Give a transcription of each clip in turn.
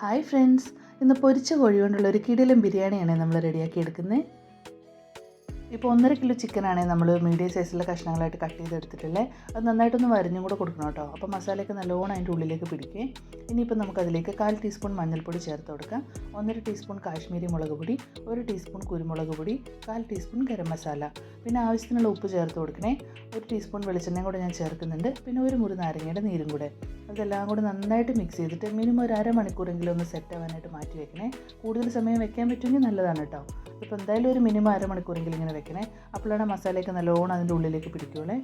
Hi friends. ഇന്ന് പൊരിച്ച കോഴി കൊണ്ടുള്ള ഒരു കിടിലും ബിരിയാണിയാണ് നമ്മൾ റെഡിയാക്കി എടുക്കുന്നത്. ഇപ്പോൾ ഒന്നര കിലോ ചിക്കനാണെങ്കിൽ നമ്മൾ മീഡിയം സൈസിലുള്ള കഷ്ണങ്ങളായിട്ട് കട്ട് ചെയ്തെടുത്തിട്ടുള്ളത്. അത് നന്നായിട്ടൊന്ന് വരഞ്ഞും കൂടെ കൊടുക്കണം കേട്ടോ. അപ്പോൾ മസാലയൊക്കെ നല്ലോണം അതിന്റെ ഉള്ളിലേക്ക് പിടിക്കുക ഇനിയിപ്പോൾ നമുക്കതിലേക്ക് കാൽ ടീസ്പൂൺ മഞ്ഞൾപ്പൊടി ചേർത്ത് കൊടുക്കാം. ഒന്നര ടീസ്പൂൺ കാശ്മീരി മുളക് പൊടി ഒരു ടീസ്പൂൺ കുരുമുളക് പൊടി കാൽ ടീസ്പൂൺ ഗരം മസാല. പിന്നെ ആവശ്യത്തിനുള്ള ഉപ്പ് ചേർത്ത് കൊടുക്കണേ. ഒരു ടീസ്പൂൺ വെളിച്ചെണ്ണയും കൂടെ ഞാൻ ചേർക്കുന്നുണ്ട്. പിന്നെ ഒരു മുറി നാരങ്ങയുടെ നീരും കൂടെ. അതെല്ലാം കൂടെ നന്നായിട്ട് മിക്സ് ചെയ്തിട്ട് മിനിമം ഒരു അരമണിക്കൂറെങ്കിലും ഒന്ന് സെറ്റ് ആവാനായിട്ട് മാറ്റി വെക്കണേ. കൂടുതൽ സമയം വെക്കാൻ പറ്റുമെങ്കിൽ നല്ലതാണ് കേട്ടോ. ഇപ്പോൾ എന്തായാലും ഒരു മിനിമം അരമണിക്കൂറെങ്കിലും ഇങ്ങനെ വെക്കണേ. അപ്പോഴാണ് മസാലയൊക്കെ നല്ലോണം അതിന്റെ ഉള്ളിലേക്ക് പിടിക്കുള്ളേ.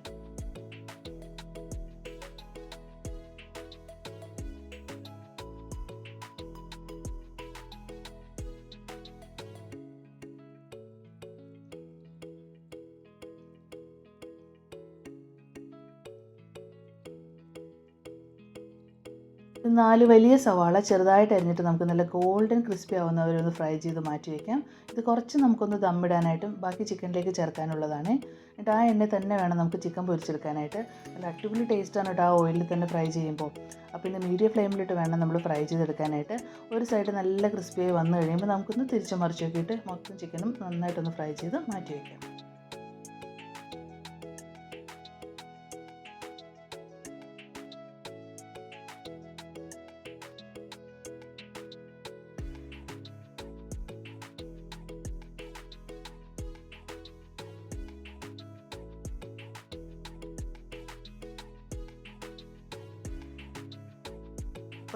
നാല് വലിയ സവാള ചെറുതായിട്ട് അരിഞ്ഞിട്ട് നമുക്ക് നല്ല ഗോൾഡൻ ക്രിസ്പി ആവുന്നവരെ ഒന്ന് ഫ്രൈ ചെയ്ത് മാറ്റി വയ്ക്കാം ഇത് കുറച്ച് നമുക്കൊന്ന് ദമ്മിടാനായിട്ടും ബാക്കി ചിക്കനിലേക്ക് ചേർക്കാനുള്ളതാണ്. എന്നിട്ട് ആ എണ്ണ തന്നെ വേണം നമുക്ക് ചിക്കൻ പൊരിച്ചെടുക്കാനായിട്ട്. നല്ല അടിപൊളി ടേസ്റ്റാണ് കേട്ടോ ആ ഓയിലിൽ തന്നെ ഫ്രൈ ചെയ്യുമ്പോൾ. അപ്പോൾ ഇന്ന് മീഡിയം ഫ്ലെയിമിലിട്ട് വേണം നമ്മൾ ഫ്രൈ ചെയ്തെടുക്കാനായിട്ട്. ഒരു സൈഡ് നല്ല ക്രിസ്പിയായി വന്നു കഴിയുമ്പോൾ നമുക്കൊന്ന് തിരിച്ചു മറിച്ച് നോക്കിയിട്ട് മൊത്തം ചിക്കനും നന്നായിട്ടൊന്ന് ഫ്രൈ ചെയ്ത് മാറ്റി വയ്ക്കാം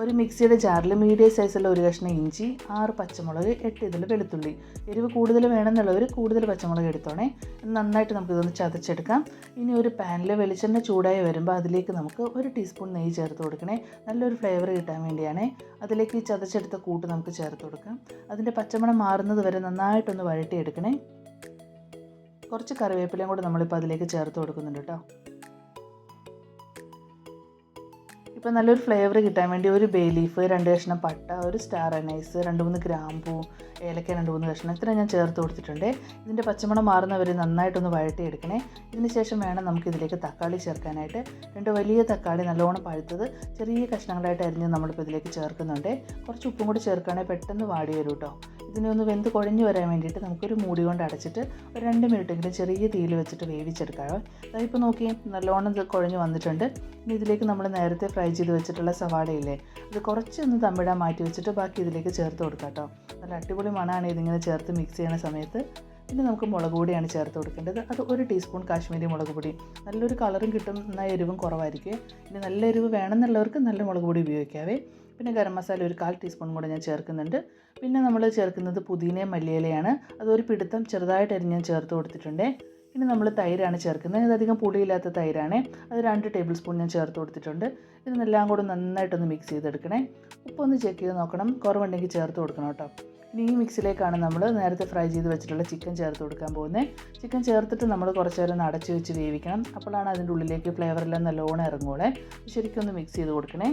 ഒരു മിക്സിയുടെ ജാറിൽ മീഡിയം സൈസുള്ള ഒരു കഷ്ണം ഇഞ്ചി ആറ് പച്ചമുളക് എട്ട് ഇതിൽ വെളുത്തുള്ളി. എരിവ് കൂടുതൽ വേണമെന്നുള്ളവർ കൂടുതൽ പച്ചമുളക് എടുത്തോണേ. നന്നായിട്ട് നമുക്ക് ഇതൊന്ന് ചതച്ചെടുക്കാം. ഇനി ഒരു പാനിൽ വെളിച്ചെണ്ണ ചൂടായി വരുമ്പോൾ അതിലേക്ക് നമുക്ക് ഒരു ടീസ്പൂൺ നെയ്യ് ചേർത്ത് കൊടുക്കണേ. നല്ലൊരു ഫ്ലേവർ കിട്ടാൻ വേണ്ടിയാണ്. അതിലേക്ക് ഈ ചതച്ചെടുത്ത കൂട്ട് നമുക്ക് ചേർത്ത് കൊടുക്കാം. അതിന്റെ പച്ചമണം മാറുന്നത് വരെ നന്നായിട്ടൊന്ന് വഴട്ടിയെടുക്കണേ കുറച്ച് കറിവേപ്പിലയും കൂടെ നമ്മളിപ്പോൾ അതിലേക്ക് ചേർത്ത് കൊടുക്കുന്നുണ്ട് കേട്ടോ. ഇപ്പോൾ നല്ലൊരു ഫ്ലേവർ കിട്ടാൻ വേണ്ടി ഒരു ബേ ലീഫ് രണ്ട് കഷ്ണം പട്ട ഒരു സ്റ്റാർ അനൈസ് രണ്ട് മൂന്ന് ഗ്രാമ്പൂ ഏലക്ക രണ്ട് മൂന്ന് കഷ്ണം ഇത്ര ഞാൻ ചേർത്ത് കൊടുത്തിട്ടുണ്ട്. ഇതിന്റെ പച്ചമണം മാറുന്നവരെ നന്നായിട്ടൊന്ന് വഴട്ടിയെടുക്കണേ ഇതിന് ശേഷം വേണം നമുക്ക് ഇതിലേക്ക് തക്കാളി ചേർക്കാനായിട്ട്. രണ്ട് വലിയ തക്കാളി നല്ലോണം പഴുത്തത് ചെറിയ കഷ്ണങ്ങളായിട്ട് അരിഞ്ഞ് നമ്മളിപ്പോൾ ഇതിലേക്ക് ചേർക്കുന്നുണ്ട്. കുറച്ച് ഉപ്പും കൂടി ചേർക്കുകയാണെങ്കിൽ പെട്ടെന്ന് വാടി വരും കേട്ടോ ഇതിനെ ഒന്ന് വെന്ത് കുഴഞ്ഞു വരാൻ വേണ്ടിയിട്ട് നമുക്കൊരു മൂടി കൊണ്ട് അടച്ചിട്ട് ഒരു രണ്ട് മിനിറ്റെങ്കിലും ചെറിയ തീയിൽ വെച്ചിട്ട് വേവിച്ചെടുക്കാം. അതിപ്പോൾ നോക്കി നല്ലോണം ഇത് കുഴഞ്ഞു വന്നിട്ടുണ്ട്. ഇനി ഇതിലേക്ക് നമ്മൾ നേരത്തെ ഫ്രൈ ചെയ്ത് വെച്ചിട്ടുള്ള സവാളയില്ലേ അത് കുറച്ചൊന്ന് തമ്മിടാൻ മാറ്റി വെച്ചിട്ട് ബാക്കി ഇതിലേക്ക് ചേർത്ത് കൊടുക്കാം കേട്ടോ നല്ല അടിപൊളി മണമാണ് ഇതിങ്ങനെ ചേർത്ത് മിക്സ് ചെയ്യുന്ന സമയത്ത്. പിന്നെ നമുക്ക് മുളക് പൊടിയാണ് ചേർത്ത് കൊടുക്കേണ്ടത്. അത് ഒരു ടീസ്പൂൺ കാശ്മീരി മുളക് പൊടി. നല്ലൊരു കളറും കിട്ടും എന്നാൽ എരിവും കുറവായിരിക്കും. ഇനി നല്ല എരിവ് വേണമെന്നുള്ളവർക്ക് നല്ല മുളക് പൊടി ഉപയോഗിക്കാവേ. പിന്നെ ഗരം മസാല ഒരു കാൽ ടീസ്പൂൺ കൂടെ ഞാൻ ചേർക്കുന്നുണ്ട്. പിന്നെ നമ്മൾ ചേർക്കുന്നത് പുതിനയും മല്ലിയിലയാണ്. അതൊരു പിടുത്തം ചെറുതായിട്ട് അരിഞ്ഞ് ചേർത്ത് കൊടുത്തിട്ടുണ്ട്. ഇനി നമ്മൾ തൈരാണ് ചേർക്കുന്നത്. ഇതധികം പുളിയില്ലാത്ത തൈരാണ്. അത് രണ്ട് ടേബിൾ സ്പൂൺ ഞാൻ ചേർത്ത് കൊടുത്തിട്ടുണ്ട്. ഇതിനെല്ലാം കൂടെ നന്നായിട്ടൊന്ന് മിക്സ് ചെയ്തെടുക്കണേ. ഉപ്പൊന്ന് ചെക്ക് ചെയ്ത് നോക്കണം. കുറവുണ്ടെങ്കിൽ ചേർത്ത് കൊടുക്കണം കേട്ടോ. ഇനി ഈ മിക്സിലേക്കാണ് നമ്മൾ നേരത്തെ ഫ്രൈ ചെയ്ത് വെച്ചിട്ടുള്ള ചിക്കൻ ചേർത്ത് കൊടുക്കാൻ പോകുന്നത്. ചിക്കൻ ചേർത്തിട്ട് നമ്മൾ കുറച്ച് നേരം അടച്ച് വെച്ച് വേവിക്കണം. അപ്പോഴാണ് അതിന്റെ ഉള്ളിലേക്ക് ഫ്ലേവറെല്ലാം നല്ലോണം ഇറങ്ങുകയുള്ളേ. ശരിക്കും ഒന്ന് മിക്സ് ചെയ്ത് കൊടുക്കണേ.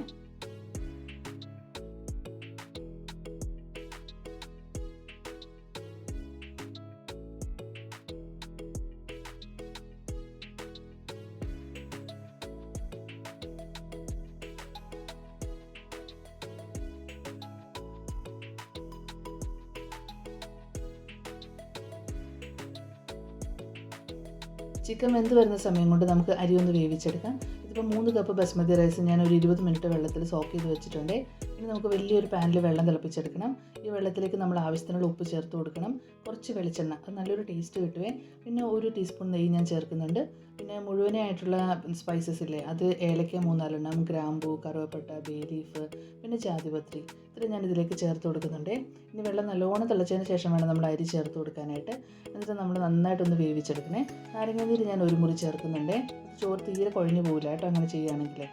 ചിക്കൻ വെന്ത് വരുന്ന സമയം കൊണ്ട് നമുക്ക് അരി ഒന്ന് വേവിച്ചെടുക്കാം. ഇതിപ്പോൾ മൂന്ന് കപ്പ് ബസ്മതി റൈസ് ഞാൻ ഒരു ഇരുപത് മിനിറ്റ് വെള്ളത്തിൽ സോക്ക് ചെയ്ത് വെച്ചിട്ടുണ്ട്. ഇനി നമുക്ക് വലിയൊരു പാനിൽ വെള്ളം തിളപ്പിച്ചെടുക്കണം. ഈ വെള്ളത്തിലേക്ക് നമ്മൾ ആവശ്യത്തിനുള്ള ഉപ്പ് ചേർത്ത് കൊടുക്കണം. കുറച്ച് വെളിച്ചെണ്ണ അത് നല്ലൊരു ടേസ്റ്റ് കിട്ടുവേ. പിന്നെ ഒരു ടീസ്പൂൺ നെയ്യ് ഞാൻ ചേർക്കുന്നുണ്ട്. പിന്നെ മുഴുവനായിട്ടുള്ള സ്പൈസസ് ഇല്ലേ അത് ഏലക്ക മൂന്നാലെണ്ണം ഗ്രാമ്പൂ കറുവപ്പട്ട ബേ ലീഫ് പിന്നെ ജാതിപത്രി ഇത്ര ഞാൻ ഇതിലേക്ക് ചേർത്ത് കൊടുക്കുന്നുണ്ട്. ഇനി വെള്ളം നല്ലോണം തിളച്ചതിന് ശേഷം വേണം നമ്മൾ അരി ചേർത്ത് കൊടുക്കാനായിട്ട്. എന്നിട്ട് നമ്മൾ നന്നായിട്ടൊന്ന് വേവിച്ചെടുക്കണേ. നാരങ്ങാനീര് ഞാൻ ഒരു മുറി ചേർക്കുന്നുണ്ട്. ചോറ് തീരെ കുഴഞ്ഞു പോകില്ല കേട്ടോ അങ്ങനെ ചെയ്യുകയാണെങ്കിൽ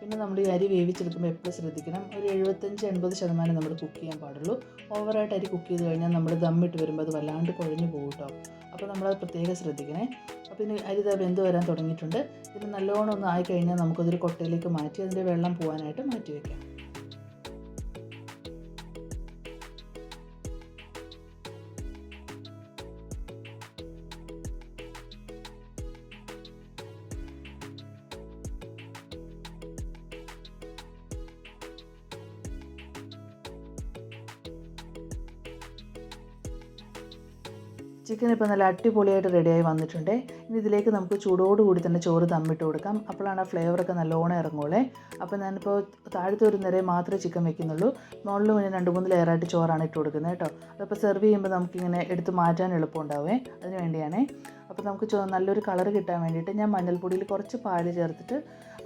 പിന്നെ നമ്മൾ ഈ അരി വേവിച്ചെടുക്കുമ്പോൾ എപ്പോഴും ശ്രദ്ധിക്കണം. ഒരു എഴുപത്തഞ്ച് എൺപത് ശതമാനം നമ്മൾ കുക്ക് ചെയ്യാൻ പാടുള്ളൂ. ഓവറായിട്ട് അരി കുക്ക് ചെയ്ത് കഴിഞ്ഞാൽ നമ്മൾ ദമ്മിട്ട് വരുമ്പോൾ അത് വല്ലാണ്ട് കുഴഞ്ഞു പോകും കേട്ടോ അപ്പോൾ നമ്മളത് പ്രത്യേകം ശ്രദ്ധിക്കണേ. അപ്പോൾ ഇനി അരി ഇതാ വെന്ത് വരാൻ തുടങ്ങിയിട്ടുണ്ട്. ഇത് നല്ലോണം ഒന്ന് ആയിക്കഴിഞ്ഞാൽ നമുക്കതൊരു കൊട്ടയിലേക്ക് മാറ്റി അതിന്റെ വെള്ളം പോകാനായിട്ട് മാറ്റി വയ്ക്കാം ചിക്കൻ ഇപ്പോൾ നല്ല അടിപൊളിയായിട്ട് റെഡിയായി വന്നിട്ടുണ്ട്. ഇനി ഇതിലേക്ക് നമുക്ക് ചൂടോടുകൂടി തന്നെ ചോറ് തമ്മിട്ട് കൊടുക്കാം. അപ്പോഴാണ് ആ ഫ്ലേവറൊക്കെ നല്ലോണം ഇറങ്ങുള്ളേ അപ്പോൾ ഞാനിപ്പോൾ താഴത്തെ ഒരു നിരയെ മാത്രമേ ചിക്കൻ വെക്കുന്നുള്ളൂ. മുകളിൽ പിന്നെ രണ്ട് മൂന്ന് ലെയറായിട്ട് ചോറാണ് ഇട്ട് കൊടുക്കുന്നത് കേട്ടോ. അതപ്പോൾ സെർവ് ചെയ്യുമ്പോൾ നമുക്കിങ്ങനെ എടുത്ത് മാറ്റാൻ എളുപ്പമുണ്ടാവേ അതിന് വേണ്ടിയാണേ. അപ്പോൾ നമുക്ക് നല്ലൊരു കളർ കിട്ടാൻ വേണ്ടിയിട്ട് ഞാൻ മഞ്ഞൾപ്പൊടിയിൽ കുറച്ച് പാൽ ചേർത്തിട്ട്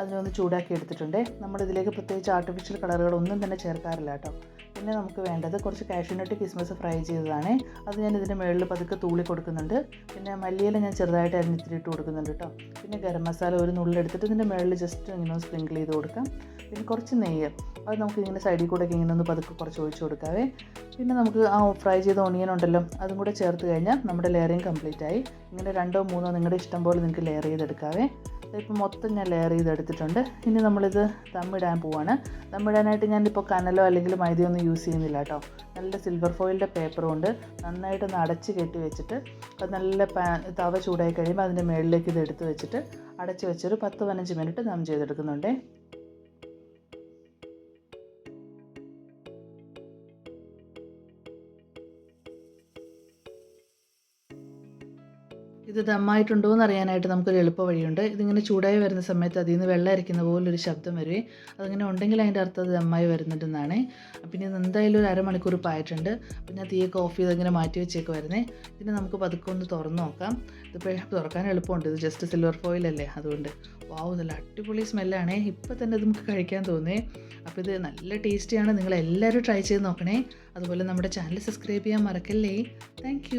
അതിനൊന്ന് ചൂടാക്കി എടുത്തിട്ടുണ്ട്. നമ്മളിതിലേക്ക് പ്രത്യേകിച്ച് ആർട്ടിഫിഷ്യൽ കളറുകളൊന്നും തന്നെ ചേർക്കാറില്ല കേട്ടോ. പിന്നെ നമുക്ക് വേണ്ടത് കുറച്ച് കാഷ്യൂനട്ട് കിസ്മസ് ഫ്രൈ ചെയ്തതാണ്. അത് ഞാൻ ഇതിന്റെ മുകളിൽ പതുക്കെ തൂളി കൊടുക്കുന്നുണ്ട്. പിന്നെ മല്ലിയില ഞാൻ ചെറുതായിട്ട് അരിഞ്ഞിത്തിരി ഇട്ട് കൊടുക്കുന്നുണ്ട് കേട്ടോ. പിന്നെ ഗരം മസാല ഒരു നുള്ളിലെടുത്തിട്ട് ഇതിന്റെ മുകളിൽ ജസ്റ്റ് ഇങ്ങനെ സ്പ്രിങ്കിൾ ചെയ്ത് കൊടുക്കാം. പിന്നെ കുറച്ച് നെയ്യ്. അത് നമുക്ക് ഇങ്ങനെ സൈഡിൽ കൂടെ ഒക്കെ ഇങ്ങനെ ഒന്ന് പതുക്കെ കുറച്ച് ഒഴിച്ച് കൊടുക്കാവേ. പിന്നെ നമുക്ക് ആ ഫ്രൈ ചെയ്ത ഓണിയൻ ഉണ്ടല്ലോ അതും കൂടെ ചേർത്ത് കഴിഞ്ഞാൽ നമ്മുടെ ലെയറിങ് കംപ്ലീറ്റ് ആയി. ഇങ്ങനെ രണ്ടോ മൂന്നോ നിങ്ങളുടെ ഇഷ്ടം പോലെ നിങ്ങൾക്ക് ലെയർ ചെയ്തെടുക്കാവേ. ഇപ്പോൾ മൊത്തം ഞാൻ ലെയർ ചെയ്തെടുത്തിട്ടുണ്ട്. ഇനി നമ്മളിത് ദമ്മിടാൻ പോവാണ്. ദമ്മിടാനായിട്ട് ഞാനിപ്പോൾ കനലോ അല്ലെങ്കിൽ മൈദയോ ഒന്നും യൂസ് ചെയ്യുന്നില്ല കേട്ടോ നല്ല സിൽവർ ഫോയിലിന്റെ പേപ്പർ കൊണ്ട് നന്നായിട്ടൊന്ന് അടച്ച് കെട്ടി വെച്ചിട്ട് അത് നല്ല തവ ചൂടായി കഴിയുമ്പോൾ അതിന്റെ മുകളിലേക്ക് ഇത് എടുത്ത് വെച്ചിട്ട് അടച്ച് വെച്ചൊരു പത്ത് പതിനഞ്ച് മിനിറ്റ് ദം ചെയ്തെടുക്കുന്നുണ്ടേ. ഇത് ദമ്മായിട്ടുണ്ടോ എന്ന് അറിയാനായിട്ട് നമുക്കൊരു എളുപ്പ വഴിയുണ്ട് ഇതിങ്ങനെ ചൂടായി വരുന്ന സമയത്ത് അതിൽ നിന്ന് വെള്ളം അരിക്കുന്ന പോലൊരു ശബ്ദം വരുവേ. അതിങ്ങനെ ഉണ്ടെങ്കിൽ അതിന്റെ അർത്ഥം അത് ദമ്മായി വരുന്നുണ്ടെന്നാണ്. പിന്നെ ഇത് എന്തായാലും ഒരു അരമണിക്കൂർ പായിട്ടുണ്ട്. പിന്നെ തീയൊക്കെ ഓഫ് ചെയ്ത് ഇങ്ങനെ മാറ്റി വെച്ചേക്ക് വരുന്നേ പിന്നെ നമുക്ക് പതുക്കെ ഒന്ന് തുറന്ന് നോക്കാം. ഇതിപ്പോൾ തുറക്കാൻ എളുപ്പമുണ്ട്. ഇത് ജസ്റ്റ് സിൽവർ ഫോയിലല്ലേ അതുകൊണ്ട്. വാവ് നല്ല അടിപൊളി സ്മെല്ലാണേ. ഇപ്പം തന്നെ ഇത് നമുക്ക് കഴിക്കാൻ തോന്നേ അപ്പോൾ ഇത് നല്ല ടേസ്റ്റിയാണ്. നിങ്ങളെല്ലാവരും ട്രൈ ചെയ്ത് നോക്കണേ. അതുപോലെ നമ്മുടെ ചാനൽ സബ്സ്ക്രൈബ് ചെയ്യാൻ മറക്കല്ലേ. താങ്ക്